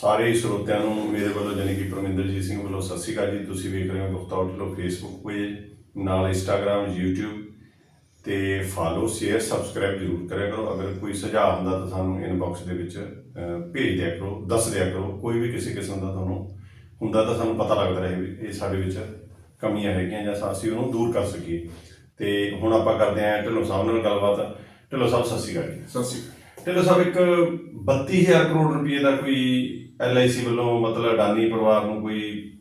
ਸਾਰੇ ਸਰੋਤਿਆਂ ਨੂੰ ਮੇਰੇ ਵੱਲੋਂ ਜਾਨੀ ਕਿ ਪਰਮਿੰਦਰਜੀਤ ਸਿੰਘ ਵੱਲੋਂ ਸਤਿ ਸ਼੍ਰੀ ਅਕਾਲ ਜੀ। ਤੁਸੀਂ ਵੇਖ ਰਹੇ ਹੋ ਗੁਫਤਾ ਹੋਟਲੋ ਫੇਸਬੁੱਕ ਪੇਜ ਨਾਲ ਇੰਸਟਾਗ੍ਰam YouTube ਤੇ ਫਾਲੋ ਸ਼ੇਅਰ ਸਬਸਕ੍ਰਾਈਬ ਜ਼ਰੂਰ ਕਰਿਆ ਕਰੋ। ਅਗਰ ਕੋਈ ਸੁਝਾਅ ਹੁੰਦਾ ਤਾਂ ਸਾਨੂੰ ਇਨਬਾਕਸ ਦੇ ਵਿੱਚ ਭੇਜ ਦਿਆ ਕਰੋ ਦੱਸ ਦਿਆ ਕਰੋ। ਕੋਈ ਵੀ ਕਿਸੇ ਕਿਸਮ ਦਾ ਤੁਹਾਨੂੰ ਹੁੰਦਾ ਤਾਂ ਸਾਨੂੰ ਪਤਾ ਲੱਗਦਾ ਰਹੇ ਵੀ ਇਹ ਸਾਡੇ ਵਿੱਚ ਕਮੀਆਂ ਹੈਗੀਆਂ ਜਾਂ ਅਸੀਂ ਉਹਨੂੰ ਦੂਰ ਕਰ ਸਕੀਏ। ਤੇ ਹੁਣ ਆਪਾਂ ਕਰਦੇ ਹਾਂ ਢਿੱਲੋਂ ਸਾਹਿਬ ਨਾਲ ਗੱਲਬਾਤ। ਢਿੱਲੋਂ ਸਾਹਿਬ ਸਤਿ ਸ਼੍ਰੀ ਅਕਾਲ ਜੀ। ਸਤਿ ਸ਼੍ਰੀ ਅਕਾਲ। ਢਿੱਲੋਂ ਸਾਹਿਬ ਇੱਕ 32000 ਕਰੋੜ ਰੁਪਏ ਦਾ ਕੋਈ ਐਲਆਈਸੀ ਵੱਲੋਂ ਮਤਲਬ ਅਡਾਨੀ ਪਰਿਵਾਰ ਨੂੰ ਕੋਈ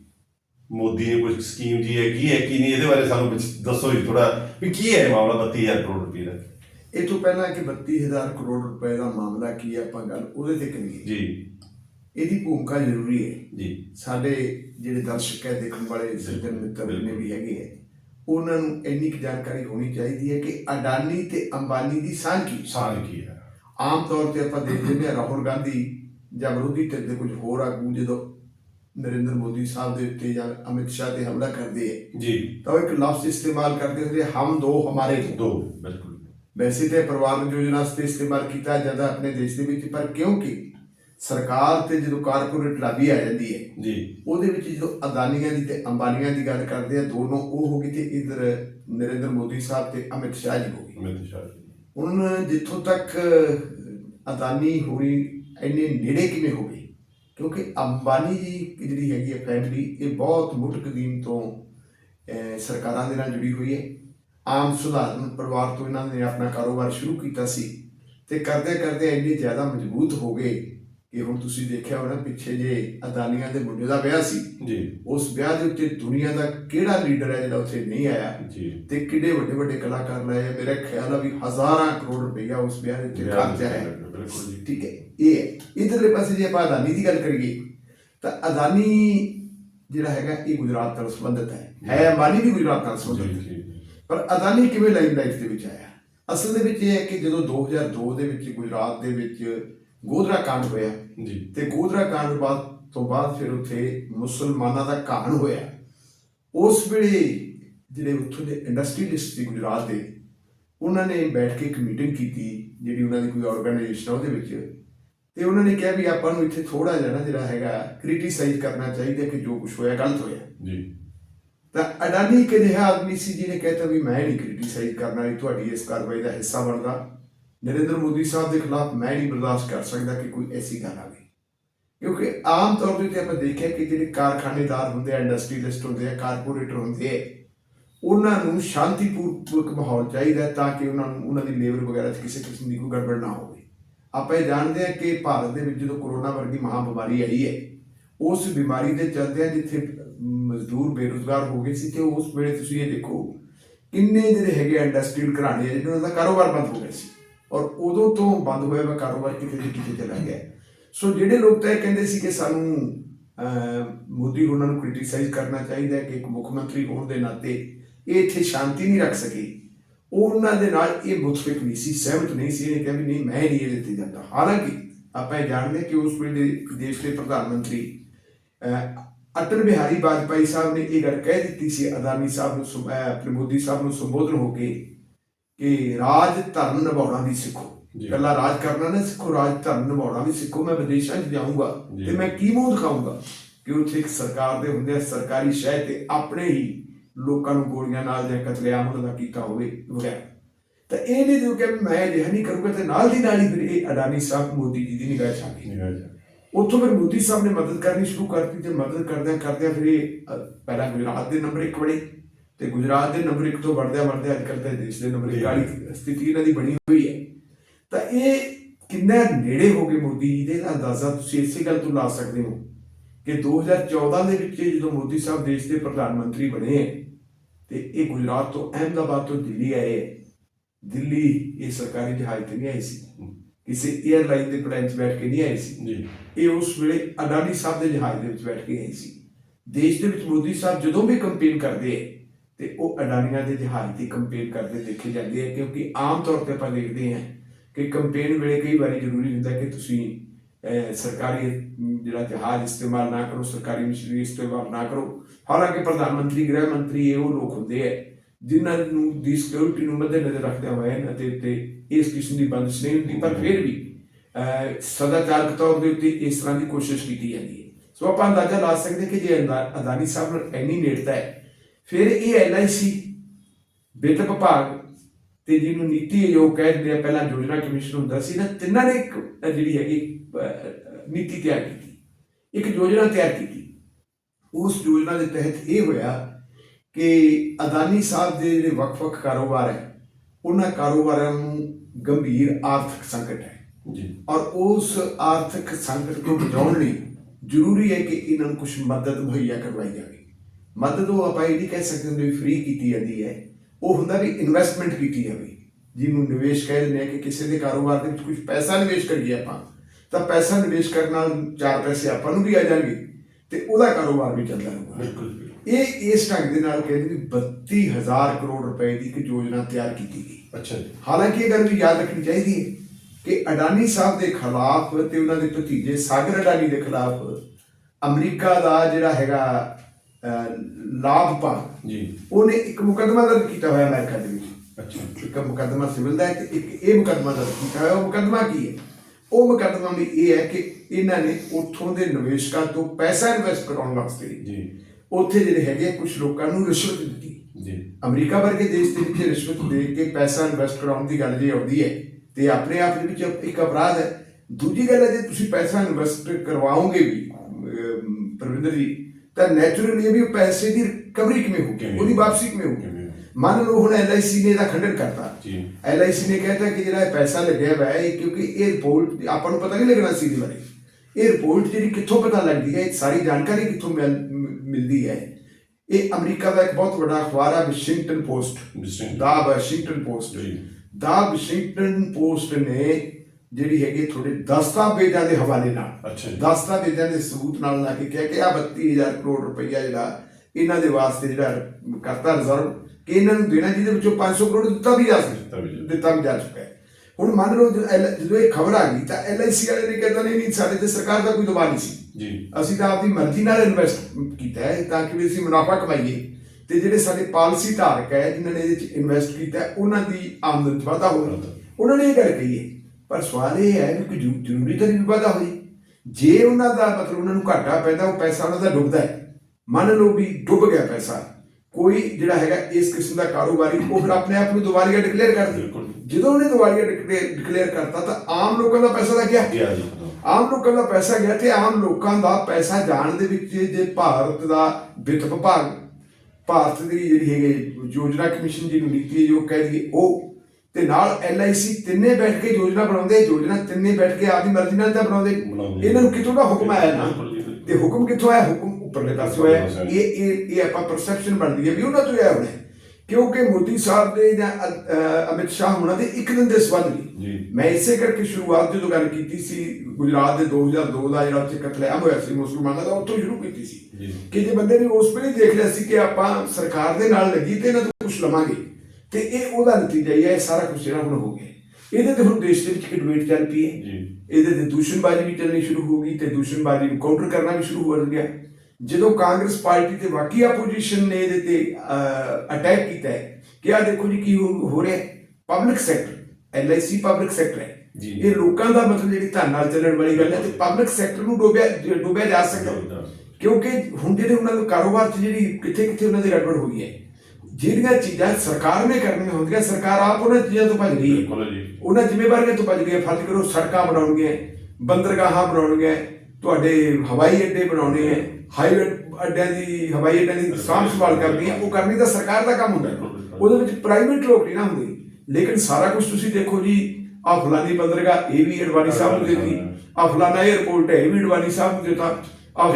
ਮੋਦੀ ਨੇ ਕੋਈ ਸਕੀਮ ਜੀ ਹੈ ਕੀ ਹੈ ਕੀ ਨਹੀਂ ਇਹਦੇ ਬਾਰੇ ਸਾਨੂੰ ਵਿੱਚ ਦੱਸੋ ਜੀ ਥੋੜਾ ਵੀ ਕੀ ਹੈ ਮਾਮਲਾ 32000 ਕਰੋੜ ਰੁਪਏ ਦਾ? ਇਹ ਤੋਂ ਪਹਿਲਾਂ ਕਿ 32000 ਕਰੋੜ ਰੁਪਏ ਦਾ ਮਾਮਲਾ ਕੀ ਹੈ ਆਪਾਂ ਗੱਲ ਉਹਦੇ ਤੇ ਕਰੀਏ। ਜੀ। ਇਹਦੀ ਭੂਮਿਕਾ ਜ਼ਰੂਰੀ ਹੈ। ਜੀ। ਸਾਡੇ ਜਿਹੜੇ ਦਰਸ਼ਕ ਹੈ ਦੇਖਣ ਵਾਲੇ ਸੱਜਣ ਮਿੱਤਰ ਨੇ ਵੀ ਹੈਗੇ ਹੈ ਉਹਨਾਂ ਨੂੰ ਇੰਨੀ ਕੁ ਜਾਣਕਾਰੀ ਹੋਣੀ ਚਾਹੀਦੀ ਹੈ ਕਿ ਅਡਾਨੀ ਤੇ ਅੰਬਾਨੀ ਦੀ ਸਾਂਝ ਕੀ। ਸਾਂਝ ਕੀ ਹੈ? ਆਮ ਤੌਰ ਤੇ ਆਪਾਂ ਦੇਖਦੇ ਹਾਂ ਰਾਹੁਲ ਗਾਂਧੀ ਜਾਂ ਵਿਰੋਧੀ ਧਿਰ ਦੇ ਕੁਝ ਹੋਰ ਆਗੂ ਜਦੋਂ ਨਰਿੰਦਰ ਮੋਦੀ ਸਾਹਿਬ ਦੇ ਉੱਤੇ ਜਾਂ ਅਮਿਤ ਸ਼ਾਹ ਤੇ ਹਮਲਾ ਕਰਦੇ ਹੈ ਜੀ। ਤਾਂ ਇੱਕ ਲਫ਼ਜ਼ ਇਸਤੇਮਾਲ ਕਰਦੇ ਹੁੰਦੇ ਹਮ ਦੋ ਹਮਾਰੇ ਦੋ। ਬਿਲਕੁਲ। ਵੈਸੇ ਤੇ ਪਰਿਵਾਰ ਯੋਜਨਾ ਵਾਸਤੇ ਇਸਤੇਮਾਲ ਕੀਤਾ ਜਾਂਦਾ ਆਪਣੇ ਦੇਸ਼ ਦੇ ਵਿੱਚ ਪਰ ਕਿਉਂਕਿ ਸਰਕਾਰ ਤੇ ਜਦੋਂ ਕਾਰਪੋਰੇਟ ਲਾਬੀ ਆ ਜਾਂਦੀ ਹੈ ਜੀ। ਉਹਦੇ ਵਿੱਚ ਜਦੋਂ ਅਦਾਨੀਆਂ ਦੀ ਤੇ ਅੰਬਾਨੀਆਂ ਦੀ ਗੱਲ ਕਰਦੇ ਆ ਦੋਨੋਂ ਉਹ ਹੋ ਗਈ ਤੇ ਇਧਰ ਨਰਿੰਦਰ ਮੋਦੀ ਸਾਹਿਬ ਤੇ ਅਮਿਤ ਸ਼ਾਹ ਜੀ ਹੋ ਗਏ। ਅਮਿਤ ਸ਼ਾਹ ਜੀ। ਹੁਣ ਜਿੱਥੋਂ ਤੱਕ ਅਦਾਨੀ ਹੋਈ ਇੰਨੇ ਨੇੜੇ ਕਿਵੇਂ ਹੋ ਗਏ? ਕਿਉਂਕਿ ਅੰਬਾਨੀ ਜੀ ਜਿਹੜੀ ਹੈਗੀ ਹੈ ਫੈਮਿਲੀ ਇਹ ਬਹੁਤ ਮੁੱਢ ਕਦੀਮ ਤੋਂ ਸਰਕਾਰਾਂ ਦੇ ਨਾਲ ਜੁੜੀ ਹੋਈ ਹੈ। ਆਮ ਸੁਧਾਰਨ ਪਰਿਵਾਰ ਤੋਂ ਇਹਨਾਂ ਨੇ ਆਪਣਾ ਕਾਰੋਬਾਰ ਸ਼ੁਰੂ ਕੀਤਾ ਸੀ ਤੇ ਕਰਦੇ ਕਰਦੇ ਇੰਨੇ ਜ਼ਿਆਦਾ ਮਜ਼ਬੂਤ ਹੋ ਗਏ ਕਿ ਹੁਣ ਤੁਸੀਂ ਦੇਖਿਆ ਹੋਣਾ ਪਿੱਛੇ ਜੇ ਅਦਾਨੀਆਂ ਦੇ ਮੁੰਡੇ ਦਾ ਵਿਆਹ ਸੀ ਜੀ। ਉਸ ਵਿਆਹ ਦੇ ਉੱਤੇ ਦੁਨੀਆ ਦਾ ਕਿਹੜਾ ਲੀਡਰ ਹੈ ਜਿਹੜਾ ਉੱਥੇ ਨਹੀਂ ਆਇਆ? ਜੀ। ਤੇ ਕਿੰਨੇ ਵੱਡੇ ਵੱਡੇ ਕਲਾਕਾਰ ਲਏ। ਮੇਰਾ ਖਿਆਲ ਆ ਵੀ ਹਜ਼ਾਰਾਂ ਕਰੋੜ ਰੁਪਈਆ ਉਸ ਵਿਆਹ ਦੇ ਉੱਤੇ ਖਰਚਾ ਹੈ ਬਿਲਕੁਲ ਜੀ। ਠੀਕ ਹੈ। ਇਹ ਇਧਰਲੇ ਪਾਸੇ ਜੇ ਆਪਾਂ ਅਦਾਨੀ ਦੀ ਗੱਲ ਕਰੀਏ ਤਾਂ ਅਦਾਨੀ ਜਿਹੜਾ ਹੈਗਾ ਇਹ ਗੁਜਰਾਤ ਨਾਲ ਸੰਬੰਧਿਤ ਹੈ। ਹੈ ਅੰਬਾਨੀ ਵੀ ਗੁਜਰਾਤ ਨਾਲ ਸੰਬੰਧਿਤ ਹੈ। ਪਰ ਅਦਾਨੀ ਕਿਵੇਂ ਲਾਈਮਲਾਈਟ ਦੇ ਵਿੱਚ ਆਇਆ? ਅਸਲ ਦੇ ਵਿੱਚ ਇਹ ਹੈ ਕਿ ਜਦੋਂ 2002 ਦੇ ਵਿੱਚ ਗੁਜਰਾਤ ਦੇ ਵਿੱਚ ਗੋਧਰਾ ਕਾਂਡ ਹੋਇਆ। ਜੀ। ਤੇ ਗੋਧਰਾ ਕਾਂਡ ਬਾਅਦ ਤੋਂ ਬਾਅਦ ਫਿਰ ਉੱਥੇ ਮੁਸਲਮਾਨਾਂ ਦਾ ਘਾਣ ਹੋਇਆ। ਉਸ ਵੇਲੇ ਜਿਹੜੇ ਉੱਥੋਂ ਦੇ ਇੰਡਸਟਰੀਲਿਸਟ ਸੀ ਗੁਜਰਾਤ ਦੇ ਉਹਨਾਂ ਨੇ ਬੈਠ ਕੇ ਇੱਕ ਮੀਟਿੰਗ ਕੀਤੀ ਜਿਹੜੀ ਉਹਨਾਂ ਦੀ ਕੋਈ ਆਰਗੇਨਾਈਜੇਸ਼ਨ ਉਹਦੇ ਵਿੱਚ। ਤੇ ਉਹਨਾਂ ਨੇ ਕਿਹਾ ਵੀ ਆਪਾਂ ਨੂੰ ਇੱਥੇ ਥੋੜਾ ਜਿਹਾ ਨਾ ਜਿਹੜਾ ਹੈਗਾ ਕ੍ਰਿਟਿਸਾਈਜ਼ ਕਰਨਾ ਚਾਹੀਦਾ ਕਿ ਜੋ ਕੁਝ ਹੋਇਆ ਗਲਤ ਹੋਇਆ। ਜੀ। ਤਾਂ ਅਡਾਨੀ ਇੱਕ ਅਜਿਹਾ ਆਦਮੀ ਸੀ ਜਿਹਨੇ ਕਹਿਤਾ ਵੀ ਮੈਂ ਨਹੀਂ ਕ੍ਰਿਟਿਸਾਈਜ਼ ਕਰਨਾ ਇਹ ਤੁਹਾਡੀ ਇਸ ਕਾਰਵਾਈ ਦਾ ਹਿੱਸਾ ਬਣਦਾ। ਨਰਿੰਦਰ ਮੋਦੀ ਸਾਹਿਬ ਦੇ ਖਿਲਾਫ ਮੈਂ ਨਹੀਂ ਬਰਦਾਸ਼ਤ ਕਰ ਸਕਦਾ ਕਿ ਕੋਈ ਐਸੀ ਗੱਲ ਆਵੇ। ਕਿਉਂਕਿ ਆਮ ਤੌਰ ਤੇ ਆਪਾਂ ਦੇਖਿਆ ਕਿ ਜਿਹੜੇ ਕਾਰਖਾਨੇਦਾਰ ਹੁੰਦੇ ਆ ਇੰਡਸਟਰੀਲਿਸਟ ਹੁੰਦੇ ਆ, ਕਾਰਪੋਰੇਟਰ ਹੁੰਦੇ ਆ, ਉਹਨਾਂ ਨੂੰ ਸ਼ਾਂਤੀਪੂਰਵਕ ਮਾਹੌਲ ਚਾਹੀਦਾ ਤਾਂ ਕਿ ਉਹਨਾਂ ਨੂੰ, ਉਹਨਾਂ ਦੀ ਲੇਬਰ ਵਗੈਰਾ 'ਚ ਕਿਸੇ ਕਿਸਮ ਦੀ ਕੋਈ ਗੜਬੜ ਨਾ ਹੋਵੇ। ਆਪਾਂ ਇਹ ਜਾਣਦੇ ਹਾਂ ਕਿ ਭਾਰਤ ਦੇ ਵਿੱਚ ਜਦੋਂ ਕਰੋਨਾ ਵਰਗੀ ਮਹਾਂ ਬਿਮਾਰੀ ਆਈ ਹੈ, ਉਸ ਬਿਮਾਰੀ ਦੇ ਚਲਦਿਆਂ ਜਿੱਥੇ ਮਜ਼ਦੂਰ ਬੇਰੁਜ਼ਗਾਰ ਹੋ ਗਏ ਸੀ ਤੇ ਉਸ ਵੇਲੇ ਤੁਸੀਂ ਇਹ ਦੇਖੋ ਕਿੰਨੇ ਜਿਹੜੇ ਹੈਗੇ ਇੰਡਸਟਰੀਅਲ ਘਰਾਣੇ ਆ ਜਿਹਨਾਂ ਦਾ ਕਾਰੋਬਾਰ ਬੰਦ ਹੋ ਗਿਆ ਸੀ। ਔਰ ਉਦੋਂ ਤੋਂ ਬੰਦ ਹੋਇਆ ਵਾ ਕਾਰੋਬਾਰ ਕਿਤੇ ਦੀ ਕਿਤੇ ਚਲਾ ਗਿਆ। ਸੋ ਜਿਹੜੇ ਲੋਕ ਤਾਂ ਇਹ ਕਹਿੰਦੇ ਸੀ ਕਿ ਸਾਨੂੰ ਮੋਦੀ ਉਹਨਾਂ ਨੂੰ ਕ੍ਰਿਟਿਸਾਈਜ਼ ਕਰਨਾ ਚਾਹੀਦਾ ਕਿ ਇੱਕ ਮੁੱਖ ਮੰਤਰੀ ਹੋਣ ਦੇ ਨਾਤੇ ਇਹ ਇੱਥੇ ਸ਼ਾਂਤੀ ਨਹੀਂ ਰੱਖ ਸਕੇ। ਉਹਨਾਂ ਦੇ ਨਾਲ ਇਹ ਮੁਤਫਿਕ ਨਹੀਂ ਸੀ, ਸਹਿਮਤ ਨਹੀਂ ਸੀ। ਇਹ ਕਿਹਾ ਵੀ ਨਹੀਂ, ਮੈਂ ਨਹੀਂ ਇਹ ਦਿੱਤੇ ਜਾਂਦਾ। ਹਾਲਾਂਕਿ ਆਪਾਂ ਇਹ ਜਾਣਦੇ ਹਾਂ ਕਿ ਉਸ ਵੇਲੇ ਦੇਸ਼ ਦੇ ਪ੍ਰਧਾਨ ਮੰਤਰੀ ਅਟਲ ਬਿਹਾਰੀ ਵਾਜਪਾਈ ਸਾਹਿਬ ਨੇ ਇਹ ਗੱਲ ਕਹਿ ਦਿੱਤੀ ਸੀ। ਅਦਾਨੀ ਸਾਹਿਬ ਨੂੰ ਆਪਣੇ ਮੋਦੀ ਸਾਹਿਬ ਨੂੰ ਸੰਬੋਧਨ ਹੋ ਕੇ ਕਿ ਰਾਜ ਧਰਮ ਨਿਭਾਉਣਾ ਵੀ ਸਿੱਖੋ। ਕੱਲਾ ਰਾਜ ਕਰਨਾ ਨਾ ਸਿੱਖੋ ਰਾਜ ਧਰਮ ਨਿਭਾਉਣਾ ਵੀ ਸਿੱਖੋ। ਮੈਂ ਵਿਦੇਸ਼ਾਂ 'ਚ ਜਾਊਂਗਾ। ਤੇ ਮੈਂ ਕੀ ਮੂੰਹ ਦਿਖਾਊਂਗਾ ਕਿ ਉੱਥੇ ਇੱਕ ਸਰਕਾਰ ਦੇ ਹੁੰਦੇ ਆ ਸਰਕਾਰੀ ਸ਼ਹਿ ਤੇ ਆਪਣੇ ਹੀ ਲੋਕਾਂ ਨੂੰ ਗੋਲੀਆਂ ਨਾਲ ਜਾਂ ਕਤਲੇਆਮ ਉਹਨਾਂ ਦਾ ਕੀਤਾ ਹੋਵੇ ਵਗੈਰਾ। ਤਾਂ ਇਹ ਨਹੀਂ ਜੋ ਕਿ ਮੈਂ ਅਜਿਹਾ ਨਹੀਂ ਕਰੂੰਗਾ ਤੇ ਨਾਲ ਦੀ ਨਾਲ ਹੀ ਫਿਰ ਇਹ ਅਡਾਨੀ ਸਾਹਿਬ ਮੋਦੀ ਜੀ ਦੀ ਨਿਗਾਹ 'ਚ ਆ ਜਾ ਉੱਥੋਂ ਫਿਰ ਮੋਦੀ ਸਾਹਿਬ ਨੇ ਮਦਦ ਕਰਨੀ ਸ਼ੁਰੂ ਕਰਤੀ ਤੇ ਮਦਦ ਕਰਦਿਆਂ ਕਰਦਿਆਂ ਫਿਰ ਇਹ ਪਹਿਲਾਂ ਗੁਜਰਾਤ ਦੇ ਨੰਬਰ 1 ਬਣੇ ਤੇ ਗੁਜਰਾਤ ਦੇ ਨੰਬਰ 1 ਤੋਂ ਵੜਦਿਆਂ ਵੜਦਿਆਂ ਅੱਜ ਕੱਲ੍ਹ ਤਾਂ ਦੇਸ਼ ਦੇ ਨੰਬਰ 1 ਵਾਲੀ ਸਥਿਤੀ ਇਹਨਾਂ ਦੀ ਬਣੀ ਹੋਈ ਹੈ। ਤਾਂ ਇਹ ਕਿੰਨਾ ਨੇੜੇ ਹੋ ਗਏ ਮੋਦੀ ਜੀ ਦੇ? ਦਾ ਅੰਦਾਜ਼ਾ ਤੁਸੀਂ ਇਸੇ ਗੱਲ ਤੋਂ ਲਾ ਸਕਦੇ ਹੋ ਕਿ 2014 ਦੇ ਵਿੱਚ ਜਦੋਂ ਮੋਦੀ ਸਾਹਿਬ ਦੇਸ਼ ਦੇ ਪ੍ਰਧਾਨ ਮੰਤਰੀ ਬਣੇ ਤੇ ਇਹ ਗੁਜਰਾਤ ਤੋਂ ਅਹਿਮਦਾਬਾਦ ਤੋਂ ਦਿੱਲੀ ਆਏ। ਦਿੱਲੀ ਇਹ ਸਰਕਾਰੀ ਜਹਾਜ਼ ਤੇ ਨਹੀਂ ਆਏ ਸੀ। ਕਿਸੇ 에ਅਰਲਾਈਨ ਦੇ ਪਲਾਨ 'ਚ ਬੈਠ ਕੇ ਨਹੀਂ ਆਏ ਸੀ। ਜੀ। ਇਹ ਉਸ ਵੇਲੇ ਅਡਾਨੀ ਸਾਹਿਬ ਦੇ ਜਹਾਜ਼ ਦੇ ਵਿੱਚ ਬੈਠ ਕੇ ਆਏ ਸੀ। ਦੇਸ਼ ਦੇ ਵਿੱਚ ਮੋਦੀ ਸਾਹਿਬ ਜਦੋਂ ਵੀ ਕੰਪੇਨ ਕਰਦੇ ਤੇ ਉਹ ਅਡਾਨੀਆਂ ਦੇ ਜਹਾਜ਼ ਦੀ ਕੰਪੇਅਰ ਕਰਦੇ ਦੇਖੇ ਜਾਂਦੇ ਹੈ ਕਿਉਂਕਿ ਆਮ ਤੌਰ ਤੇ ਆਪਾਂ ਦੇਖਦੇ ਹਾਂ ਕਿ ਕੰਪੇਨ ਵੇਲੇ ਕਈ ਵਾਰੀ ਜ਼ਰੂਰੀ ਹੁੰਦਾ ਕਿ ਤੁਸੀਂ ਸਰਕਾਰੀ ਜਿਹੜਾ ਜਹਾਜ਼ ਇਸਤੇਮਾਲ ਨਾ ਕਰੋ, ਸਰਕਾਰੀ ਮਸ਼ੀਨਰੀ ਇਸਤੇਮਾਲ ਨਾ ਕਰੋ। ਹਾਲਾਂਕਿ ਪ੍ਰਧਾਨ ਮੰਤਰੀ, ਗ੍ਰਹਿ ਮੰਤਰੀ ਇਹ ਉਹ ਲੋਕ ਹੁੰਦੇ ਆ, ਜਿਨ੍ਹਾਂ ਨੂੰ ਦੀ ਸਿਕਿਉਰਿਟੀ ਨੂੰ ਮੱਦੇ ਨਜ਼ਰ ਰੱਖਦੇ ਹੋਏ ਇਹਨਾਂ ਤੇ ਤੇ ਇਸ ਕਿਸਮ ਦੀ ਬੰਦਸ਼ ਨਹੀਂ ਹੁੰਦੀ, ਪਰ ਫਿਰ ਵੀ ਸਦਾਚਾਰਕ ਤੌਰ ਦੇ ਉੱਤੇ ਇਸ ਤਰ੍ਹਾਂ ਦੀ ਕੋਸ਼ਿਸ਼ ਕੀਤੀ ਜਾਂਦੀ ਹੈ। ਸੋ ਆਪਾਂ ਅੰਦਾਜ਼ਾ ਲਾ ਸਕਦੇ ਕਿ ਜੇ ਅੰਦਾ- ਅਦਾਨੀ ਸਾਹਿਬ ਨਾਲ ਇੰਨੀ ਨੇੜਤਾ ਹੈ ਫਿਰ ਇਹ ਐਲਆਈਸੀ ਵਿੱਤ ਵਿਭਾਗ ਤੇ ਜਿਹਨੂੰ ਨੀਤੀ ਆਯੋਗ ਕਹਿੰਦੇ ਆ ਪਹਿਲਾਂ ਯੋਜਨਾ ਕਮਿਸ਼ਨ ਹੁੰਦਾ ਸੀ ਨਾ ਤਿੰਨਾਂ ਨੇ ਇੱਕ ਜਿਹੜੀ ਹੈਗੀ ਨੀਤੀ ਤਿਆਰ ਕੀਤੀ। ਇੱਕ ਯੋਜਨਾ ਤਿਆਰ ਕੀਤੀ। ਉਸ ਯੋਜਨਾ ਦੇ ਤਹਿਤ ਇਹ ਹੋਇਆ ਕਿ ਅਦਾਨੀ ਸਾਹਿਬ ਦੇ ਜਿਹੜੇ ਵੱਖ-ਵੱਖ ਕਾਰੋਬਾਰ ਹੈ ਉਹਨਾਂ ਕਾਰੋਬਾਰਾਂ ਨੂੰ ਗੰਭੀਰ ਆਰਥਿਕ ਸੰਕਟ ਹੈ। ਜੀ। ਔਰ ਉਸ ਆਰਥਿਕ ਸੰਕਟ ਤੋਂ ਬਚਾਉਣ ਲਈ ਜ਼ਰੂਰੀ ਹੈ ਕਿ ਇਹਨਾਂ ਨੂੰ ਕੁਝ ਮਦਦ ਮੁਹੱਈਆ ਕਰਵਾਈ ਜਾਵੇ। ਮਦਦ ਉਹ ਆਪਾਂ ਇਹ ਨਹੀਂ ਕਹਿ ਸਕਦੇ ਵੀ ਫ੍ਰੀ ਕੀਤੀ ਜਾਂਦੀ ਹੈ। ਉਹ ਹੁੰਦਾ ਵੀ ਇਨਵੈਸਟਮੈਂਟ ਕੀਤੀ ਜਾਵੇ। ਜਿਹਨੂੰ ਨਿਵੇਸ਼ ਕਹਿ ਦਿੰਦੇ ਆ ਕਿ ਕਿਸੇ ਦੇ ਕਾਰੋਬਾਰ ਦੇ ਵਿੱਚ ਕੁਝ ਪੈਸਾ ਨਿਵੇਸ਼ ਕਰੀਏ ਆਪਾਂ ਤਾਂ ਪੈਸਾ ਨਿਵੇਸ਼ ਕਰਨ ਨਾਲ ਚਾਰ ਪੈਸੇ ਆਪਾਂ ਨੂੰ ਵੀ ਆ ਜਾਣਗੇ ਤੇ ਉਹਦਾ ਕਾਰੋਬਾਰ ਵੀ ਚੱਲਦਾ ਰਹੂਗਾ ਬਿਲਕੁਲ ਇਹ ਇਸ ਢੰਗ ਦੇ ਨਾਲ ਕਹਿੰਦੇ ਵੀ 32000 ਕਰੋੜ ਰੁਪਏ ਦੀ ਇੱਕ ਯੋਜਨਾ ਤਿਆਰ ਕੀਤੀ ਗਈ। ਅੱਛਾ ਜੀ। ਹਾਲਾਂਕਿ ਇਹ ਗੱਲ ਵੀ ਯਾਦ ਰੱਖਣੀ ਚਾਹੀਦੀ ਹੈ ਕਿ ਅਡਾਨੀ ਸਾਹਿਬ ਦੇ ਖਿਲਾਫ ਤੇ ਉਹਨਾਂ ਦੇ ਭਤੀਜੇ ਸਾਗਰ ਅਡਾਨੀ ਦੇ ਖਿਲਾਫ ਅਮਰੀਕਾ ਦਾ ਜਿਹੜਾ ਹੈਗਾ ਲਾਭਪਾਲ ਜੀ। ਉਹਨੇ ਇੱਕ ਮੁਕੱਦਮਾ ਦਰਜ ਕੀਤਾ ਹੋਇਆ ਅਮਰੀਕਾ ਦੇ ਵਿੱਚ। ਅੱਛਾ। ਇੱਕ ਮੁਕੱਦਮਾ ਸਿਵਲ ਦਾ ਹੈ ਤੇ ਇੱਕ ਇਹ ਮੁਕੱਦਮਾ ਦਰਜ ਕੀਤਾ ਹੋਇਆ। ਉਹ ਮੁਕੱਦਮਾ ਕੀ ਹੈ? ਉਹ ਮੁਕੱਦਮਾ ਵੀ ਇਹ ਹੈ ਕਿ ਇਹਨਾਂ ਨੇ ਉੱਥੋਂ ਦੇ ਨਿਵੇਸ਼ਕਾਂ ਤੋਂ ਪੈਸਾ ਇਨਵੈਸਟ ਕਰਾਉਣ ਵਾਸਤੇ ਜੀ। ਉੱਥੇ ਜਿਹੜੇ ਹੈਗੇ ਕੁਝ ਲੋਕਾਂ ਨੂੰ ਰਿਸ਼ਵਤ ਦਿੱਤੀ। ਜੀ। ਅਮਰੀਕਾ ਵਰਗੇ ਦੇਸ਼ ਦੇ ਵਿੱਚ ਰਿਸ਼ਵਤ ਦੇ ਕੇ ਪੈਸਾ ਇਨਵੈਸਟ ਕਰਾਉਣ ਦੀ ਗੱਲ ਜੇ ਆਉਂਦੀ ਹੈ ਤੇ ਆਪਣੇ ਆਪ ਦੇ ਵਿੱਚ ਇੱਕ ਅਪਰਾਧ ਹੈ। ਦੂਜੀ ਗੱਲ ਹੈ ਜੇ ਤੁਸੀਂ ਪੈਸਾ ਇਨਵੈਸਟ ਕਰਵਾਓਗੇ ਵੀ ਪ੍ਰਵਿੰਦਰ ਜੀ ਤਾਂ ਨੈਚੁਰਲੀ ਵੀ ਪੈਸੇ ਦੀ ਰਿਕਵਰੀ ਕਿਵੇਂ ਹੋਊਗੀ? ਉਹਦੀ ਵਾਪਸੀ ਕਿਵੇਂ ਹੋਊਗੀ? ਮੰਨ ਲਓ ਹੁਣ ਐਲਆਈਸੀ ਨੇ ਇਹਦਾ ਖੰਡਨ ਕਰਤਾ ਜੀ ਐਲਆਈਸੀ ਨੇ ਕਹਿਤਾ ਕਿ ਜਿਹੜਾ ਇਹ ਪੈਸਾ ਲੱਗਿਆ ਹੋਇਆ ਹੈ ਕਿਉਂਕਿ ਇਹ ਰਿਪੋਰਟ ਆਪਾਂ ਨੂੰ ਪਤਾ ਨਹੀਂ ਲੱਗਣਾ ਸੀ ਇਹਦੇ ਬਾਰੇ ਇਹ ਰਿਪੋਰਟ ਜਿਹੜੀ ਕਿੱਥੋਂ ਪਤਾ ਲੱਗਦੀ ਹੈ ਇਹ ਸਾਰੀ ਜਾਣਕਾਰੀ ਕਿੱਥੋਂ ਮਿਲਦੀ ਹੈ ਇਹ ਅਮਰੀਕਾ ਦਾ ਇੱਕ ਬਹੁਤ ਵੱਡਾ ਅਖਬਾਰ ਹੈ ਵਾਸ਼ਿੰਗਟਨ ਪੋਸਟ। ਦਾ ਵਾਸ਼ਿੰਗਟਨ ਪੋਸਟ। ਦਾ ਵਾਸ਼ਿੰਗਟਨ ਪੋਸਟ ਨੇ ਜਿਹੜੀ ਹੈਗੀ ਥੋੜੇ ਦਸਤਾਵੇਜ਼ਾਂ ਦੇ ਹਵਾਲੇ ਨਾਲ। ਅੱਛਾ। ਦਸਤਾਵੇਜ਼ਾਂ ਦੇ ਸਬੂਤ ਨਾਲ ਲਾ ਕੇ ਕਿਹਾ ਕਿ ਆ 32000 ਕਰੋੜ ਰੁਪਈਆ ਜਿਹੜਾ ਇਹਨਾਂ ਦੇ ਵਾਸਤੇ ਜਿਹੜਾ ਕਰਤਾ ਰਿਜ਼ਰਵ ਕਿ ਇਹਨਾਂ ਨੂੰ ਦੇਣਾ ਜਿਹਦੇ ਵਿੱਚੋਂ 500 ਕਰੋੜ ਦਿੱਤਾ ਵੀ ਜਾ ਜਾ- ਦਿੱਤਾ ਵੀ ਜਾ ਚੁੱਕਾ ਹੈ। ਹੁਣ ਮੰਨ ਲਓ ਜਦੋਂ ਇਹ ਖਬਰ ਆ ਗਈ ਤਾਂ ਐਲਆਈਸੀ ਵਾਲੇ ਨੇ ਕਹਿੰਦਾ ਨਹੀਂ ਨਹੀਂ ਸਾਡੇ ਤੇ ਸਰਕਾਰ ਦਾ ਕੋਈ ਦਬਾਅ ਨਹੀਂ ਸੀ। ਜੀ। ਅਸੀਂ ਤਾਂ ਆਪਦੀ ਮਰਜ਼ੀ ਨਾਲ ਇਨਵੈਸਟ ਕੀਤਾ ਹੈ ਤਾਂ ਕਿ ਵੀ ਅਸੀਂ ਮੁਨਾਫਾ ਕਮਾਈਏ। ਤੇ ਜਿਹੜੇ ਸਾਡੇ ਪਾਲਿਸੀ ਧਾਰਕ ਹੈ ਜਿਨ੍ਹਾਂ ਨੇ ਇਹਦੇ ਵਿੱਚ ਇਨਵੈਸਟ ਕੀਤਾ ਉਹਨਾਂ ਦੀ ਆਮਦਨ 'ਚ ਵਾਧਾ ਹੋਵੇ ਉਹਨਾਂ ਨੇ ਇਹ ਗੱਲ ਕਹੀ ਹੈ। ਪਰ ਸਵਾਲ ਇਹ ਹੈ ਜ਼ਰੂ- ਜ਼ਰੂਰੀ ਤਾਂ ਨਹੀਂ ਵਾਧਾ ਹੋਈ ਜੇ ਉਹਨਾਂ ਦਾ ਮਤਲਬ ਉਹਨਾਂ ਨੂੰ ਘਾਟਾ ਪੈਂਦਾ ਉਹ ਪੈਸਾ ਉਹਨਾਂ ਦਾ ਡੁੱਬਦਾ ਹੈ। ਮੰਨ ਲਓ ਵੀ ਡੁੱਬ ਗਿਆ ਪੈਸਾ। ਕੋਈ ਜਿਹੜਾ ਹੈਗਾ ਇਸ ਕਿਸਮ ਦਾ ਕਾਰੋਬਾਰੀ ਉਹ ਫਿਰ ਆਪਣੇ ਆਪ ਨੂੰ ਦੁਬਾਰਾ ਡਿਕਲੇਅਰ ਕਰ ਦੇ ਬਿਲਕੁਲ। ਜਦੋਂ ਉਹਨੇ ਦੁਬਾਰਾ ਡਿਕਲੇਅਰ ਕਰਤਾ ਤਾਂ ਆਮ ਲੋਕਾਂ ਦਾ ਪੈਸਾ ਤਾਂ ਗਿਆ। ਜੀ ਆਮ ਲੋਕਾਂ ਦਾ ਪੈਸਾ ਗਿਆ ਤੇ ਆਮ ਲੋਕਾਂ ਦਾ ਪੈਸਾ ਜਾਣ ਦੇ ਵਿੱਚ ਜੇ ਭਾਰਤ ਦਾ ਵਿੱਤ ਵਿਭਾਗ ਭਾਰਤ ਦੀ ਜਿਹੜੀ ਹੈਗੀ ਯੋਜਨਾ ਕਮਿਸ਼ਨ ਜਿਹਨੂੰ ਨੀਤੀ ਆਯੋਗ ਕਹਿ ਦਈਏ ਉਹ ਤੇ ਨਾਲ ਐਲਆਈਸੀ ਤਿੰਨੇ ਬੈਠ ਕੇ ਯੋਜਨਾ ਬਣਾਉਂਦੇ ਯੋਜਨਾ ਤਿੰਨੇ ਬੈਠ ਕੇ ਆਪਦੀ ਮਰਜ਼ੀ ਨਾਲ ਤਾਂ ਬਣਾਉਂਦੇ। ਇਹਨਾਂ ਨੂੰ ਕਿੱਥੋਂ ਦਾ ਹੁਕਮ ਆਇਆ ਨਾ। ਤੇ ਹੁਕਮ ਕਿੱਥੋਂ ਆਇਆ? ਹੁਕਮ ਉੱਪਰਲੇ ਪਾਸੋਂ ਆਇਆ ਇਹ ਇਹ ਇਹ ਆਪਾਂ ਪਰਸੈਪਸ਼ਨ ਬਣਦੀ ਹੈ ਵੀ ਉਹਨਾਂ ਤੋਂ ਆਇਆ ਹੋਣਾ। ਕਿਉਂਕਿ ਮੋਦੀ ਸਾਹਿਬ ਦੇ ਜਾਂ ਅਮਿਤ ਸ਼ਾਹ ਹੋਣਾ ਦੇ ਇੱਕ ਦਿਨ ਦੇ ਸਬੰਧ ਜੀ। ਮੈਂ ਇਸੇ ਕਰਕੇ ਸ਼ੁਰੂਆਤ ਜਦੋਂ ਗੱਲ ਕੀਤੀ ਸੀ ਗੁਜਰਾਤ ਦੇ 2002 ਦਾ ਜਿਹੜਾ ਉੱਥੇ ਕਤਲੇਆਮ ਹੋਇਆ ਸੀ ਮੁਸਲਮਾਨਾਂ ਦਾ ਉੱਥੋਂ ਸ਼ੁਰੂ ਕੀਤੀ ਸੀ। ਕਿ ਜੇ ਬੰਦੇ ਨੇ ਉਸ ਵੇਲੇ ਦੇਖ ਲਿਆ ਸੀ ਕਿ ਆਪਾਂ ਸਰਕਾਰ ਦੇ ਨਾਲ ਲੱਗੀ ਤੇ ਇਹਨਾਂ ਤੋਂ ਕੁਝ ਲਵਾਂਗੇ। ਤੇ ਇਹ ਉਹਦਾ ਨਤੀਜਾ ਹੀ ਹੈ ਇਹ ਸਾਰਾ ਕੁਝ ਜਿਹੜਾ ਹੁਣ ਹੋ ਗਿਆ। ਇਹਦੇ ਤੇ ਹੁਣ ਦੇਸ਼ ਦੇ ਵਿੱਚ ਇੱਕ ਡਿਬੇਟ ਚੱਲ ਪਈ ਹੈ। ਜੀ। ਇਹਦੇ ਤੇ ਦੂਸ਼ਣਬਾਜ਼ੀ ਵੀ ਚੱਲਣੀ ਸ਼ੁਰੂ ਹੋ ਗਈ ਤੇ ਦੂਸ਼ਣਬਾਜ਼ੀ ਨੂੰ ਕਾਊਂਟਰ ਕਰਨਾ ਵੀ ਸ਼ੁਰੂ ਹੋ ਗਿਆ। ਜਦੋਂ ਕਾਂਗਰਸ ਪਾਰਟੀ ਤੇ ਬਾਕੀ ਆਪੋਜੀਸ਼ਨ ਨੇ ਇਹਦੇ ਤੇ ਅਟੈਕ ਕੀਤਾ ਹੈ ਕਿ ਆ ਦੇਖੋ ਜੀ ਕੀ ਹੋ ਰਿਹਾ public sector LIC public sector ਹੈ। ਜੀ। ਇਹ ਲੋਕਾਂ ਦਾ ਮਤਲਬ ਜਿਹੜੀ ਧਨ ਨਾਲ ਚੱਲਣ ਵਾਲੀ ਗੱਲ ਹੈ ਤੇ ਪਬਲਿਕ ਸੈਕਟਰ ਨੂੰ ਡੋਬਿਆ ਡੋਬਿਆ ਜਾ ਸਕਦਾ। ਕਿਉਂਕਿ ਹੁਣ ਜਿਹੜੇ ਉਹਨਾਂ ਦੇ ਕਾਰੋਬਾਰ 'ਚ ਜਿਹੜੀ ਕਿੱਥੇ ਕਿੱਥੇ ਉਹਨਾਂ ਦੀ ਗੜਬੜ ਹੋਈ ਹੈ ਜਿਹੜੀਆਂ ਚੀਜ਼ਾਂ ਸਰਕਾਰ ਨੇ ਕਰਨੀਆਂ ਹੁੰਦੀਆਂ ਸਰਕਾਰ ਆਪ ਉਹਨਾਂ ਚੀਜ਼ਾਂ ਤੋਂ ਭੱਜ ਰਹੀ ਹੈ ਬਿਲਕੁਲ ਜੀ। ਉਹਨਾਂ ਜ਼ਿੰਮੇਵਾਰੀਆਂ ਤੋਂ ਭੱਜ ਗਏ ਫਰਜ਼ ਕਰੋ ਸੜਕਾਂ ਬਣਾਉਣਗੇ ਬੰਦਰਗਾਹਾਂ ਬਣਾਉਣਗੇ ਤੁਹਾਡੇ ਹਵਾਈ ਅੱਡੇ ਬਣਾਉਣੇ ਹੈ ਹਾਈ ਅੱਡਿਆਂ ਦੀ ਹਵਾਈ ਅੱਡਿਆਂ ਦੀ ਸਾਂਭ ਸੰਭਾਲ ਕਰਨੀ ਹੈ ਉਹ ਕਰਨੀ ਤਾਂ ਸਰਕਾਰ ਦਾ ਕੰਮ ਹੁੰਦਾ ਹੈ। ਉਹਦੇ ਵਿੱਚ ਪ੍ਰਾਈਵੇਟ ਲੋਕ ਨਹੀਂ ਨਾ ਹੁੰਦੇ। ਲੇਕਿਨ ਸਾਰਾ ਕੁਝ ਤੁਸੀਂ ਦੇਖੋ ਜੀ ਆ ਫਲਾਨੀ ਬੰਦਰਗਾਹ ਇਹ ਵੀ ਅਡਵਾਨੀ ਸਾਹਿਬ ਨੂੰ ਦਿੱਤੀ। ਆ ਫਲਾਨਾ 에ਅਰਪੋਰਟ ਹੈ ਇਹ ਵੀ ਅਡਵਾਨੀ ਸਾਹਿਬ ਨੂੰ ਦਿੱਤਾ। ਆ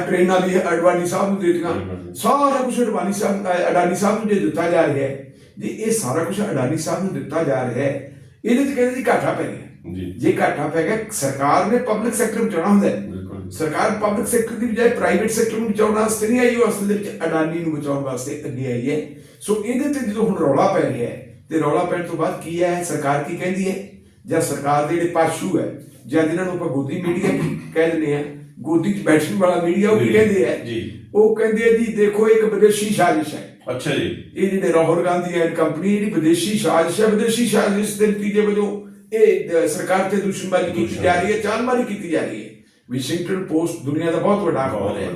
ਟ੍ਰੇਨਾਂ ਦਿੱਤੀਆਂ ਜੀ। ਵੀ ਅਡਵਾਨੀ ਸਾਹਿਬ ਨੂੰ ਦਿੱਤੀਆਂ। ਬਿਲਕੁਲ। ਸਾਰਾ ਕੁਝ ਅਡਵਾਨੀ ਸਾਹਿਬ ਅਡਾਨੀ ਸਾਹਿਬ ਨੂੰ ਜੇ ਦਿੱਤਾ ਜਾ ਰਿਹਾ ਹੈ ਜੀ ਇਹ ਸਾਰਾ ਕੁਝ ਅਡਾਨੀ ਸਾਹਿਬ ਨੂੰ ਦਿੱਤਾ ਜਾ ਰਿਹਾ ਹੈ ਇਹਦੇ ਚ ਕਹਿੰਦੇ ਜੀ ਘਾਟਾ ਪੈ ਗਿਆ। ਜੀ। ਜੇ ਘਾਟਾ ਪੈ ਗਿਆ ਸਰਕਾਰ ਨੇ ਪਬਲਿਕ ਸੈਕਟਰ ਬਚਾਉਣਾ ਹੁੰਦਾ ਸਰਕਾਰ ਪਬਲਿਕ ਸੈਕਟਰ ਦੀ ਬਜਾਏ ਪ੍ਰਾਈਵੇਟ ਸੈਕਟਰ ਨੂੰ ਬਚਾਉਣ ਵਾਸਤੇ ਨਹੀਂ ਆਈ ਉਹ ਅਸਲ ਦੇ ਵਿੱਚ ਅਡਾਨੀ ਨੂੰ ਬਚਾਉਣ ਵਾਸਤੇ ਅੱਗੇ ਆਈ ਹੈ। ਸੋ ਇਹਦੇ ਤੇ ਜਦੋਂ ਹੁਣ ਰੌਲਾ ਪੈ ਰਿਹਾ ਹੈ ਤੇ ਰੌਲਾ ਪੈਣ ਤੋਂ ਬਾਅਦ ਕੀ ਹੈ? ਸਰਕਾਰ ਕੀ ਕਹਿੰਦੀ ਹੈ? ਜਾਂ ਸਰਕਾਰ ਦੇ ਜਿਹੜੇ ਪਾਸ਼ੂ ਹੈ ਜਾਂ ਜਿਹਨਾਂ ਨੂੰ ਆਪਾਂ ਗੋਦੀ ਮੀਡੀਆ ਕਹਿ ਦਿੰਦੇ ਆ ਗੋਦੀ 'ਚ ਬੈਠਣ ਵਾਲਾ ਮੀਡੀਆ ਉਹ ਕੀ ਕਹਿੰਦੇ ਆ? ਜੀ। ਉਹ ਕਹਿੰਦੇ ਆ ਜੀ ਦੇਖੋ ਇੱਕ ਵਿਦੇਸ਼ੀ ਸਾਜ਼ਿਸ਼ ਹੈ। ਅੱਛਾ ਜੀ। ਇਹ ਜਿਹੜੇ ਰਾਹੁਲ ਗਾਂਧੀ ਐਂਡ ਕੰਪਨੀ ਜਿਹੜੀ ਵਿਦੇਸ਼ੀ ਸਾਜ਼ਿਸ਼ ਹੈ ਵਿਦੇਸ਼ੀ ਸਾਜ਼ਿਸ਼ ਦੇ ਨਤੀਜੇ ਵਜੋਂ ਇਹ ਸਰਕਾਰ ਤੇ ਦੁਸ਼ਮਣੀ ਕੀਤੀ। ਜਾ ਰਹੀ ਹੈ ਚਾਲਮਾਰੀ ਕੀਤੀ ਜਾ ਰਹੀ ਹੈ। ਵਾਸ਼ਿੰਗਟਨ ਪੋਸਟ ਦੁਨੀਆ ਦਾ ਬਹੁਤ ਵੱਡਾ ਅਖਬਾਰ ਹੈ।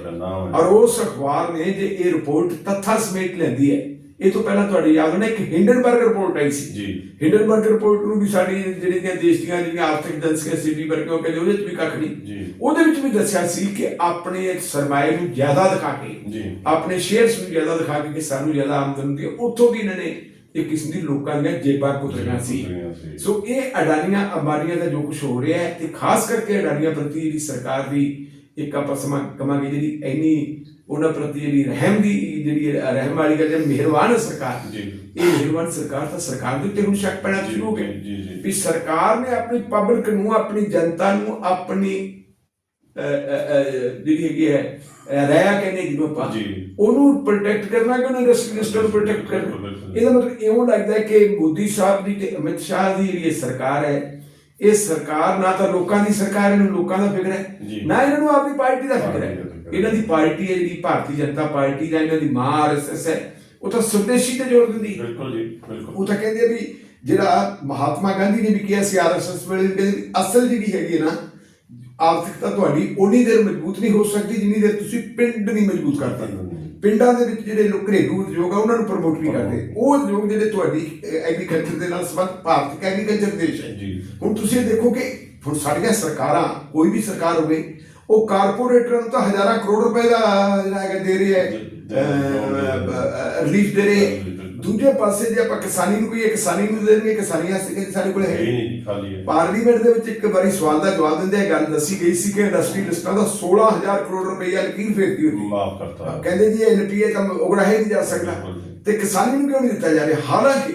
ਔਰ ਉਸ ਅਖਬਾਰ ਨੇ ਜੇ ਇਹ ਰਿਪੋਰਟ ਤੱਥਾਂ ਸਮੇਤ ਲੈਂਦੀ ਹੈ ਇਹ ਤੋਂ ਪਹਿਲਾਂ ਤੁਹਾਡੇ ਯਾਦ ਹੋਣਾ ਇੱਕ ਹਿੰਡਨਬਰਗ ਰਿਪੋਰਟ ਆਈ ਸੀ। ਜੀ। ਹਿੰਡਨਬਰਗ ਰਿਪੋਰਟ ਨੂੰ ਵੀ ਸਾਡੀ ਜਿਹੜੀਆਂ ਦੇਸ਼ ਦੀਆਂ ਜਿਹੜੀਆਂ ਆਰਥਿਕ ਏਜੰਸੀਆਂ ਸਿਟੀ ਵਰਗੇ ਉਹ ਕਹਿੰਦੇ ਉਹਦੇ ਵਿੱਚ ਵੀ ਕੱਖ ਨਹੀਂ। ਜੀ। ਉਹਦੇ ਵਿੱਚ ਵੀ ਦੱਸਿਆ ਸੀ ਕਿ ਆਪਣੇ ਇੱਕ ਸਰਮਾਏ ਨੂੰ ਜ਼ਿਆਦਾ ਦਿਖਾ ਕੇ ਜੀ। ਆਪਣੇ ਸ਼ੇਅਰਸ ਨੂੰ ਜ਼ਿਆਦਾ ਦਿਖਾ ਕੇ ਕਿ ਸਾਨੂੰ ਜ਼ਿਆਦਾ ਆਮਦਨ ਹੁੰਦੀ ਹੈ ਉੱਥੋਂ ਵੀ ਇਹਨਾਂ ਨੇ ਇੱਕ ਕਿਸਮ ਦੀ ਲੋਕਾਂ ਦੀਆਂ ਜੇਬਾਂ ਪੁੱਤਰੀਆਂ ਸੀ। ਸੋ। ਇਹ ਅਡਾਨੀਆਂ ਅੰਬਾਨੀਆਂ ਦਾ ਜੋ ਕੁਝ ਹੋ ਰਿਹਾ ਹੈ ਤੇ ਖਾਸ ਕਰਕੇ ਅਡਾਨੀਆਂ ਪ੍ਰਤੀ ਜਿਹੜੀ ਸਰਕਾਰ ਦੀ ਇੱਕ ਆਪਾਂ ਸਮਾਂ ਕਮਾਂਗੇ ਜਿਹੜੀ ਇੰਨੀ ਉਹਨਾਂ ਪ੍ਰਤੀ ਜਿਹੜੀ ਰਹਿਮ ਦੀ ਜਿਹੜੀ ਰਹਿਮ ਵਾਲੀ ਗੱਲ ਜਿਹੜੀ ਮਿਹਰਬਾਨ ਹੈ ਸਰਕਾਰ ਜੀ ਇਹ ਮਿਹਰਬਾਨ ਸਰਕਾਰ ਤਾਂ ਸਰਕਾਰ ਦੇ ਉੱਤੇ ਹੁਣ ਸ਼ੱਕ ਪੈਣਾ ਸ਼ੁਰੂ ਹੋ ਗਿਆ ਜੀ, ਜੀ। ਵੀ ਸਰਕਾਰ ਨੇ ਆਪਣੀ ਪਬਲਿਕ ਨੂੰ ਆਪਣੀ ਜਨਤਾ ਨੂੰ ਆਪਣੀ ਜਿਹੜੀ ਹੈਗੀ ਹੈ ਅ, ਰਹਿਆ ਕਹਿੰਦੇ ਜਿਹਨੂੰ ਆਪਾਂ ਜੀ। ਉਹਨੂੰ ਪ੍ਰੋਟੈਕਟ ਕਰਨਾ ਕਿ ਉਹਨਾਂ ਰੈਸਟਿਸਟ ਨੂੰ ਪ੍ਰੋਟੈਕਟ ਕਰਨਾ। ਇਹਦਾ ਮਤਲਬ ਇਉਂ ਲੱਗਦਾ ਹੈ ਕਿ ਮੋਦੀ ਸਾਹਿਬ ਦੀ ਤੇ ਅਮਿਤ ਸ਼ਾਹ ਦੀ ਜਿਹੜੀ ਇਹ ਸਰਕਾਰ ਹੈ ਇਹ ਸਰਕਾਰ ਨਾ ਤਾਂ ਲੋਕਾਂ ਦੀ ਸਰਕਾਰ ਇਹਨਾਂ ਨੂੰ ਲੋਕਾਂ ਦਾ ਫਿਕਰ ਹੈ। ਨਾ ਇਹਨਾਂ ਨੂੰ ਆਪਣੀ ਪਾਰਟੀ ਹੈ ਦਾ ਫਿਕਰ ਹੈ। ਇਹਨਾਂ ਦੀ ਪਾਰਟੀ ਹੈ ਜਿਹੜੀ ਭਾਰਤੀ ਜਨਤਾ ਪਾਰਟੀ ਦਾ ਇਹਨਾਂ ਦੀ ਮਾਂ ਆਰਐਸਐਸ ਹੈ ਉਹ ਤਾਂ ਸੁਦੇਸ਼ੀ ਤੇ ਜ਼ੋਰ ਦਿੰਦੀ। ਬਿਲਕੁਲ ਜੀ ਬਿਲਕੁਲ। ਉਹ ਤਾਂ ਕਹਿੰਦੇ ਵੀ ਜਿਹੜਾ ਮਹਾਤਮਾ ਗਾਂਧੀ ਨੇ ਵੀ ਕਿਹਾ ਸੀ ਆਰਐਸਐਸ ਵੇਲੇ ਵੀ ਕਹਿੰਦੇ ਵੀ ਅਸਲ ਜਿਹੜੀ ਹੈਗੀ ਨਾ ਆਰਥਿਕਤਾ ਤੁਹਾਡੀ ਉਨੀ ਦੇਰ ਮਜ਼ਬੂਤ ਨਹੀਂ ਹੋ ਸਕਦੀ ਜਿੰਨੀ ਦੇਰ ਤੁਸੀਂ ਪਿੰਡ ਨਹੀਂ ਮਜ਼ਬੂਤ ਕਰਦੇ ਪਿੰਡਾਂ ਦੇ ਵਿੱਚ ਜਿਹੜੇ ਲੋਕ ਘਰੇਲੂ ਉਦਯੋਗ ਆ ਉਹਨਾਂ ਨੂੰ ਪ੍ਰਮੋਟ ਨਹੀਂ ਕਰਦੇ। ਉਹ ਉਦਯੋਗ ਜਿਹੜੇ ਤੁਹਾਡੀ ਐਗਰੀਕਲਚਰ ਦੇ ਨਾਲ ਸੰਬੰਧ ਭਾਰਤ ਐਗਰੀਕਲਚਰ ਦੇਸ਼ ਹੈ। ਜੀ। ਹੁਣ ਤੁਸੀਂ ਇਹ ਦੇਖੋ ਕਿ ਹੁਣ ਸਾਡੀਆਂ ਸਰਕਾਰਾਂ ਕੋਈ ਵੀ ਸਰਕਾਰ ਹੋਵੇ ਉਹ ਕਾਰਪੋਰੇਟਰਾਂ ਨੂੰ ਤਾਂ ਹਜ਼ਾਰਾਂ ਕਰੋੜ ਰੁਪਏ ਦਾ ਜਿਹੜਾ ਹੈਗਾ ਦੇ ਰਹੀ ਹੈ ਰਿਲੀਫ ਦੇ ਰਹੇ। ਦੂਜੇ ਪਾਸੇ ਜੇ ਆਪਾਂ ਕਿਸਾਨੀ ਨੂੰ ਕੋਈ ਕਿਸਾਨੀ ਨੂੰ ਦੇਣਗੇ ਕਿਸਾਨੀ ਵਾਸਤੇ ਕਹਿੰਦੇ ਸਾਡੇ ਕੋਲ ਹੈ। ਨਹੀਂ ਖਾਲੀ ਹੈ। ਪਾਰਲੀਮੈਂਟ ਦੇ ਵਿੱਚ ਇੱਕ ਵਾਰੀ ਸਵਾਲ ਦਾ ਜਵਾਬ ਦਿੰਦੇ ਇਹ ਗੱਲ ਦੱਸੀ ਗਈ ਸੀ ਕਿ ਇੰਡਸਟਰੀਲਿਸਟਾਂ ਦਾ 16000 ਕਰੋੜ ਰੁਪਈਆ ਲਕੀਰ ਫੇਰਤੀ ਹੋਈ ਮਾਫ ਕਰਤਾ। ਕਹਿੰਦੇ ਜੀ ਐਨਪੀਏ ਤਾਂ ਉਗੜਾ ਹੀ ਨਹੀਂ ਜਾ ਸਕਦਾ। ਤੇ ਕਿਸਾਨੀ ਨੂੰ ਕਿਉਂ ਨਹੀਂ ਦਿੱਤਾ ਜਾ ਰਿਹਾ? ਹਾਲਾਂਕਿ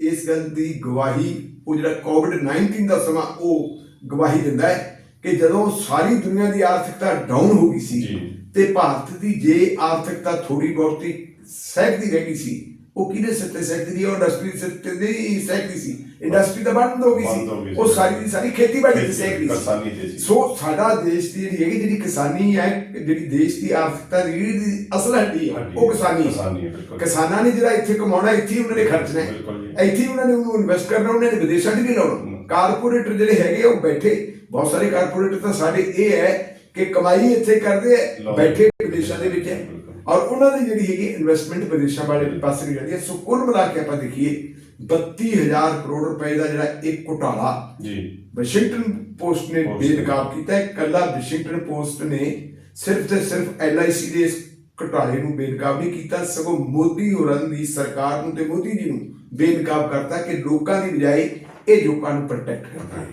ਇਸ ਗੱਲ ਦੀ ਗਵਾਹੀ ਉਹ ਜਿਹੜਾ ਕੋਵਿਡ 19 ਦਾ ਸਮਾਂ ਉਹ ਗਵਾਹੀ ਦਿੰਦਾ ਹੈ। ਕਿ ਜਦੋਂ ਸਾਰੀ ਦੁਨੀਆ ਦੀ ਆਰਥਿਕਤਾ ਡਾਊਨ ਹੋ ਗਈ ਸੀ। ਤੇ ਭਾਰਤ ਦੀ ਜੇ ਆਰਥਿਕਤਾ ਥੋੜੀ ਬਹੁਤੀ ਸਹਿਕਦੀ ਰਹਿ ਗਈ ਸੀ ਉਹ ਕਿਹਦੇ ਸਿਰ ਤੇ ਸਹਿਕਦੀ ਉਹ ਇੰਡਸਟਰੀ ਸਿਰ ਤੇ ਨਹੀਂ ਸਹਿਕਦੀ ਸੀ। ਇੰਡਸਟਰੀ ਤਾਂ ਬੰਦ ਹੋ ਗਈ ਸੀ। ਉਹ ਸਾਰੀ ਦੀ ਸਾਰੀ ਖੇਤੀਬਾੜੀ ਤੇ ਸਹਿਕਦੀ ਸੀ। ਸੀ। ਸਾਡਾ ਦੇਸ਼ ਦੀ ਜਿਹੜੀ ਹੈਗੀ ਜਿਹੜੀ ਕਿਸਾਨੀ ਹੈ ਜਿਹੜੀ ਦੇਸ਼ ਦੀ ਆਰਥਿਕਤਾ ਦੀ ਦੀ ਅਸਲ ਹੱਡੀ ਹੈ ਉਹ ਕਿਸਾਨੀ ਹੈ। ਕਿਸਾਨੀ ਹੈ ਬਿਲਕੁਲ। ਕਿਸਾਨਾਂ ਨੇ ਜਿਹੜਾ ਇੱਥੇ ਕਮਾਉਣਾ ਇੱਥੇ ਉਹਨਾਂ ਨੇ ਖਰਚਣਾ ਹੈ। ਇੱਥੇ ਉਹਨਾਂ ਨੇ ਉਹਨੂੰ ਇਨਵੈਸਟ ਕਰਨਾ ਉਹਨਾਂ ਨੇ ਵਿਦੇਸ਼ਾਂ 'ਚ ਵੀ ਲਾਉਣਾ। ਕਾਰਪੋਰੇਟਰ ਜਿਹੜੇ ਹੈਗੇ ਉਹ ਬੈਠੇ। ਬਹੁਤ ਸਾਰੇ ਕਾਰਪੋਰੇਟਰ ਤਾਂ ਸਾਡੇ ਇਹ ਹੈ ਕਿ ਕਮਾਈ ਇੱਥੇ ਕਰਦੇ ਆ। ਬੈਠੇ ਵਿਦੇਸ਼ਾਂ ਦੇ ਵਿੱਚ ਹੈ। ਔਰ ਉਹਨਾਂ ਦੀ ਜਿਹੜੀ ਹੈਗੀ ਇਨਵੈਸਟਮੈਂਟ ਵਿਦੇਸ਼ਾਂ ਵਾਲੇ ਪਾਸੇ ਜਾਂਦੀ ਹੈ। ਸੋ ਕੁੱਲ ਮਿਲਾ ਕੇ ਆਪਾਂ ਦੇਖੀਏ 32000 ਕਰੋੜ ਰੁਪਏ ਦਾ ਜਿਹੜਾ ਇੱਕ ਘੁਟਾਲਾ ਜੀ। ਵਾਸ਼ਿੰਗਟਨ ਪੋਸਟ ਨੇ ਬੇਨਕਾਬ ਕੀਤਾ ਹੈ। ਕੱਲਾ ਵਾਸ਼ਿੰਗਟਨ ਪੋਸਟ ਨੇ ਸਿਰਫ ਤੇ ਸਿਰਫ ਐਲਆਈਸੀ ਦੇ ਇਸ ਘੁਟਾਲੇ ਨੂੰ ਬੇਨਕਾਬ ਨਹੀਂ ਕੀਤਾ। ਸਗੋਂ ਮੋਦੀ ਹੋਰਾਂ ਦੀ ਸਰਕਾਰ ਨੂੰ ਤੇ ਮੋਦੀ ਜੀ ਨੂੰ ਬੇਨਕਾਬ ਕਰਤਾ ਕਿ ਲੋਕਾਂ ਦੀ ਬਜਾਏ ਇਹ ਲੋਕਾਂ ਨੂੰ ਪ੍ਰੋਟੈਕਟ ਕਰਨਾ ਹੈ।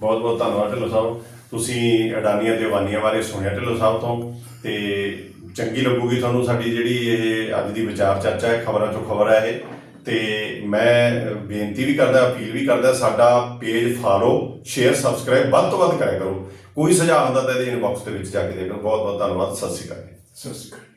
ਬਹੁਤ ਬਹੁਤ ਧੰਨਵਾਦ ਢਿੱਲੋਂ ਸਾਹਿਬ। ਤੁਸੀਂ ਅਡਾਨੀਆਂ ਤੇ ਅਵਾਨੀਆਂ ਬਾਰੇ ਸੁਣਿਆ ਢਿੱਲੋਂ ਸਾਹਿਬ ਤੋਂ ਤੇ ਚੰਗੀ ਲੱਗੂਗੀ ਤੁਹਾਨੂੰ ਸਾਡੀ ਜਿਹੜੀ ਇਹ ਅੱਜ ਦੀ ਵਿਚਾਰ ਚਰਚਾ ਹੈ ਖਬਰਾਂ ਚੋਂ ਖਬਰ ਹੈ ਇਹ। ਤੇ ਮੈਂ ਬੇਨਤੀ ਵੀ ਕਰਦਾ ਅਪੀਲ ਵੀ ਕਰਦਾ ਸਾਡਾ ਪੇਜ ਫਾਲੋ ਸ਼ੇਅਰ ਸਬਸਕ੍ਰਾਈਬ ਵੱਧ ਤੋਂ ਵੱਧ ਕਰਿਆ ਕਰੋ। ਕੋਈ ਸੁਝਾਅ ਹੁੰਦਾ ਤਾਂ ਇਹਦੇ ਇਨਬਾਕਸ ਦੇ ਵਿੱਚ ਜਾ ਕੇ ਦੇ ਦਿਓ। ਬਹੁਤ ਬਹੁਤ ਧੰਨਵਾਦ। ਸਤਿ ਸ਼੍ਰੀ ਅਕਾਲ। ਸਤਿ ਸ਼੍ਰੀ ਅਕਾਲ।